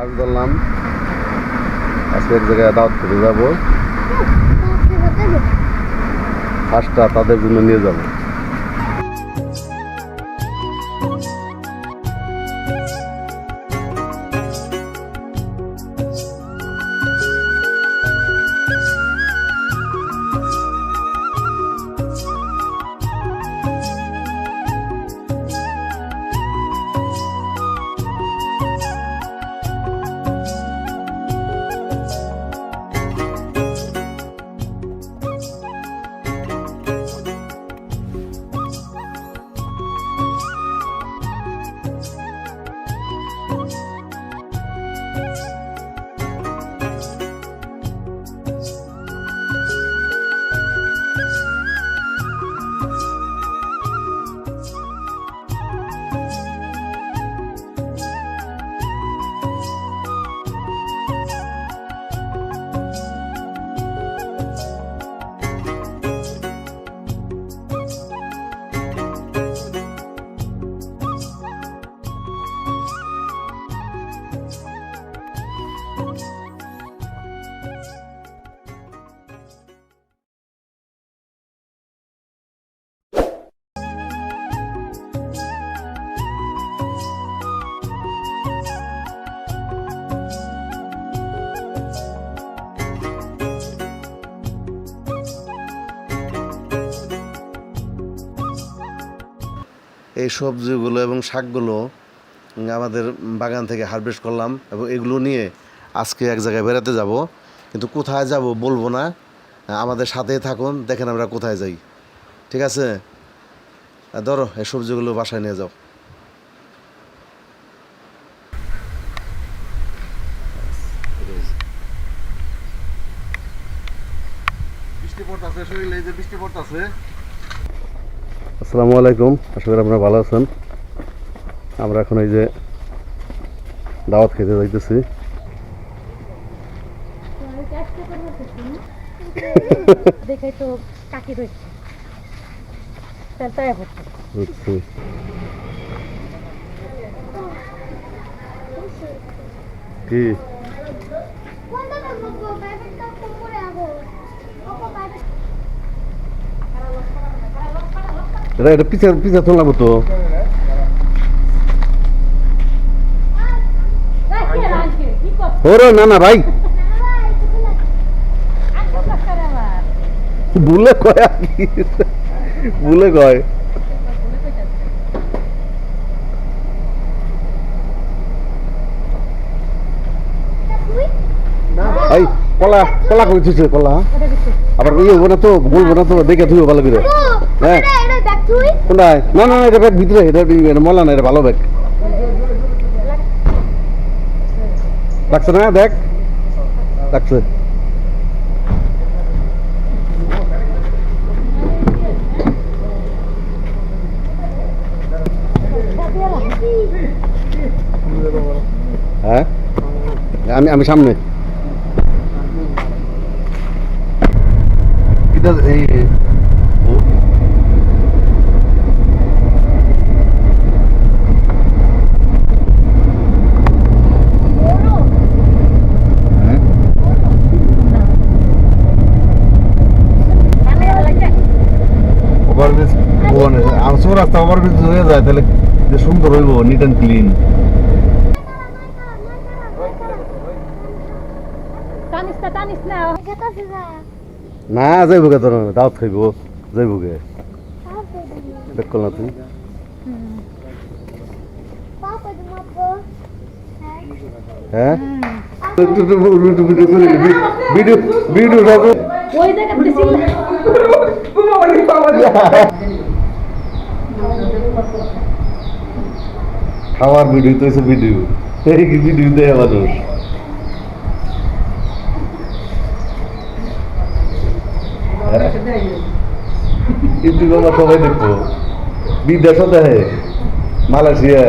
আজ ধরলাম আজকে এক জায়গায় দাওয়াত করে যাব। ফার্স্টটা তাদের জন্য নিয়ে যাব। এই সবজিগুলো এবং শাকগুলো আমাদের বাগান থেকে হারভেস্ট করলাম এবং এগুলো নিয়ে আজকে এক জায়গায় বেড়াতে যাব। কিন্তু কোথায় যাব বলব না। আমাদের সাথেই থাকুন, দেখেন আমরা কোথায় যাই। ঠিক আছে? ধরো, এই সবজিগুলো বাসায় নিয়ে যাও। বৃষ্টি পড়তেছে, শরীরে যে বৃষ্টি পড়তেছে। আসসালামু আলাইকুম। আশা করি আপনারা ভালো আছেন। আমরা এখন এই যে দাওয়াত খেতে যাইতেছি। কি? এটা এটা পিছা পিছা লাগবো তো ওরে না না ভাই। ভুলে কয় আর কি? ভুলে কয়। এই কলা কলা করে দিচ্ছে কলা আবার ইয়ে হব না তো বলব না তো দেখে ধুয়ে ভালো করে। হ্যাঁ? কোনটায়? না না না, এটা ব্যাগ ভিতরে এটা এটা মলা না এটা ভালো ব্যাগ। রাখছে না? দেখ। রাখছে হ্যাঁ? আমি আমি সামনে। হ্যাঁ ওভারব্রিজ ওখানে আমসো হয়ে। যায় তাহলে যে সুন্দর হইব নিট অ্যান্ড ক্লিন টানিস না। টানিস না না যাইব গে তোর দাওয়াত খাইব যাইব গে দেখ না তুই হ্যাঁ? ভিডিও খাওয়ার ভিডিও তো ভিডিও এই ভিডিও দেয় মানুষ? ইউটিউবে আমরা সবাই দেখব। বিদেশও দেখে। মালয়েশিয়া।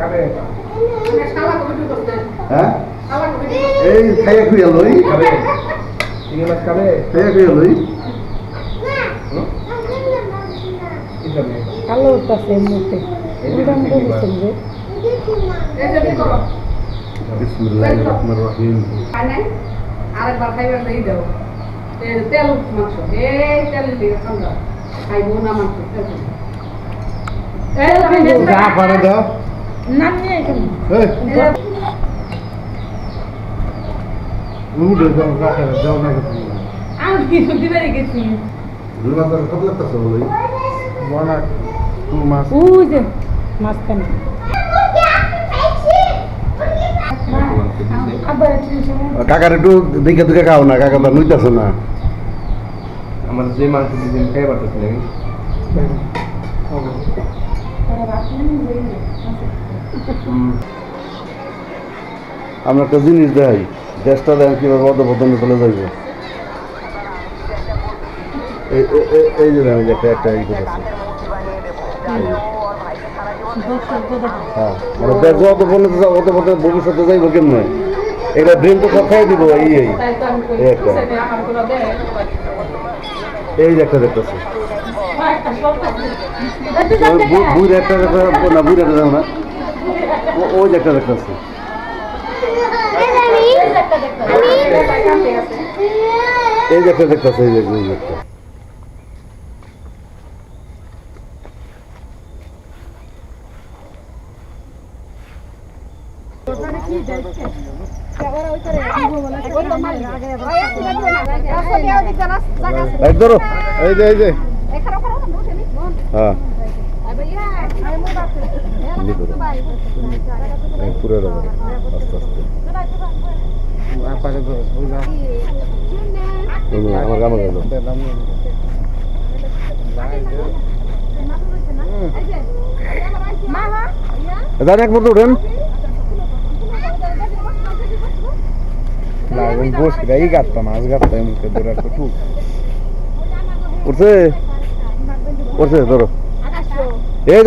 করে। হ্যাঁ? এই খাইয়া খুইয়া লই। খাইয়া খুইয়া লই। কালো উল্টা মুখে দিচ্ছেন যে বিসমুল্লাহির রহমানির রহিম আরেকবার খাইবার দিয়ে দাও তেল- তেল মাংস এই তেল দিয়ে খান্দা খাইবো না মাংস তেল। এই পারে দাও না নিয়ে এখানে এই উঠে যাও কাকা যাও না কিছু দিবারই গেছি দুলা তার কত লাগতেছে বলি বলা টু মাস ওই যে মাঝখানে আবার কাকার একটু দেখে দেখে খাও না কাকা তো নইতাছে না। আমার যে মাংস দিয়েছেন খাই পারতেছি না আমরা একটা জিনিস দেখাই দেশটা দেখ কীভাবে অধপতনে চলে যাইবে। এই- যে দেখেন, যে একটা একটা ই করেছে হ্যাঁ মানে দেশ যে অধপতনে অধপতনে ভবিষ্যতে যাইব কেমনে? এটা ব্রেন তো সব খাই দিব এই এই। একটা। এই একটা দেখতেছে। বুড়ি একটা দেখতে না বুড়ি একটা দেখো না। ও- ওই একটা দেখতেছে। এই একটা দেখতেছে এই একটা। ধরো এই যে এই যে। হ্যাঁ। পুরো আস্তে এক মতো উঠেন। বস এই গাছটা মাছ গাছটা মুখে ধরে একটু উঠছে? উঠছে ধরো। এই